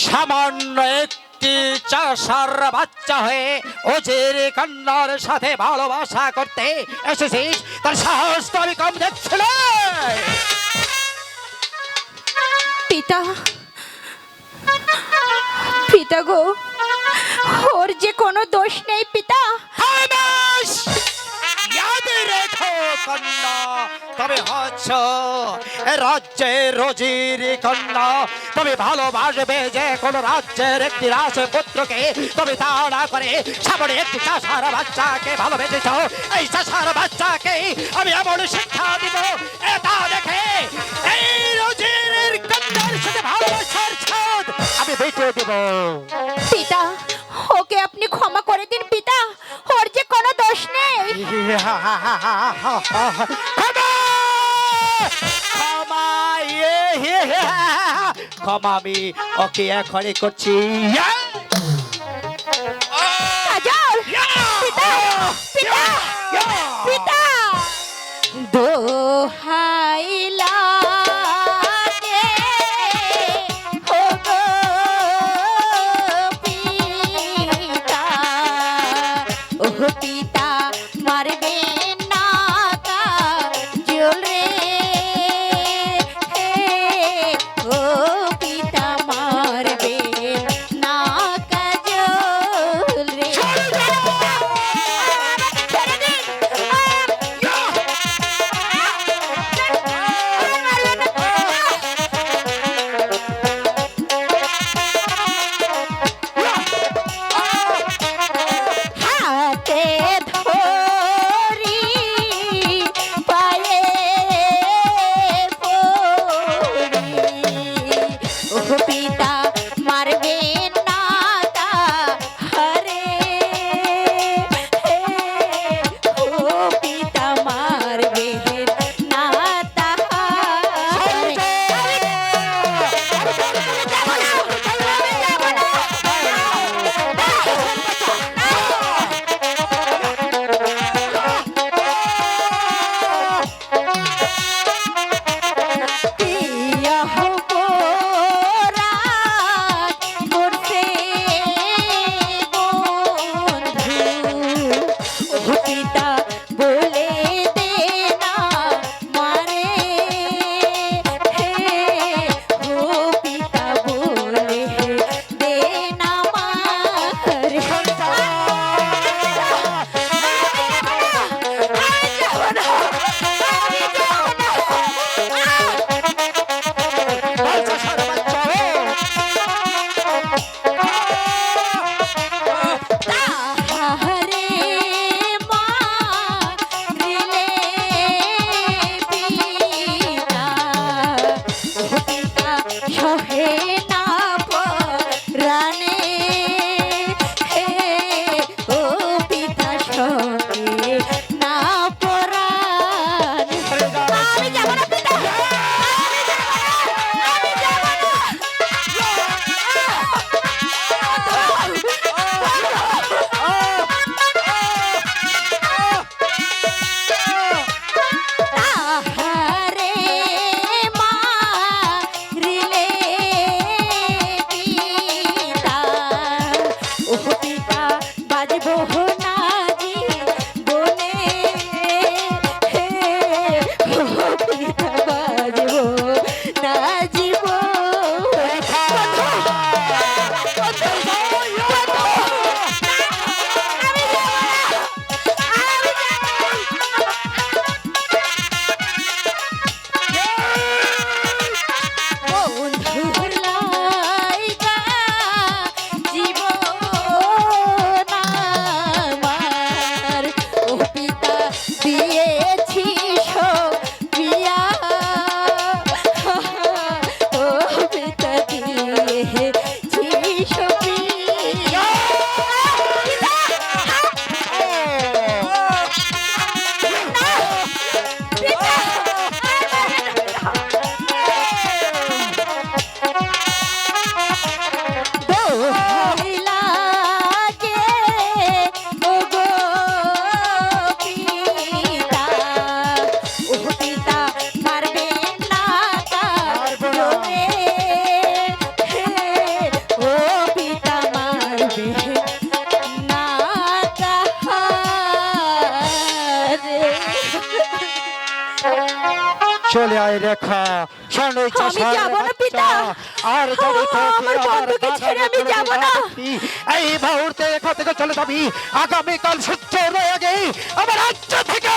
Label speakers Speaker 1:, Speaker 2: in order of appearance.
Speaker 1: সামান্য একটি চাষার বাচ্চা হয়ে ওজের কান্নার সাথে ভালোবাসা করতে এসেছিস, তার সাহস তো আমি কম দেখছিল
Speaker 2: পিতা পিতা গো, ওর যে কোনো দোষ নেই, পিতা।
Speaker 1: কন্যা তবে হচ্ছ রাজ্যের রোজির কন্যা তবে ভালোবাসবে যে কোনো রাজ্যের একটি তবে তা না করে একটি চাষার বাচ্চাকে ভালোবেসেছ। এই চাষার বাচ্চাকে আমি এমন শিক্ষা দিব এটা দেখে এই রোজির কন্যার সাথে ভালোবাসার ছাদ আমি বেঁচে দেব।
Speaker 2: পিতা, ওকে আপনি ক্ষমা করে দিন, পিতা ওর যে কোনো দোষ নেই
Speaker 1: ক্ষমা! আমি ওকে এখনই করছি।
Speaker 2: কাজল
Speaker 1: আয় রেখা শোনো
Speaker 2: না, পিতা।
Speaker 1: আর যদি
Speaker 2: ও,
Speaker 1: তোকে
Speaker 2: আমার বন্ধুকে ছেড়ে আমি যাব না।
Speaker 1: এই মুহূর্তে এখান থেকে চলে যাবি আগামীকাল রয়ে গেই আমার রাজ্য থেকে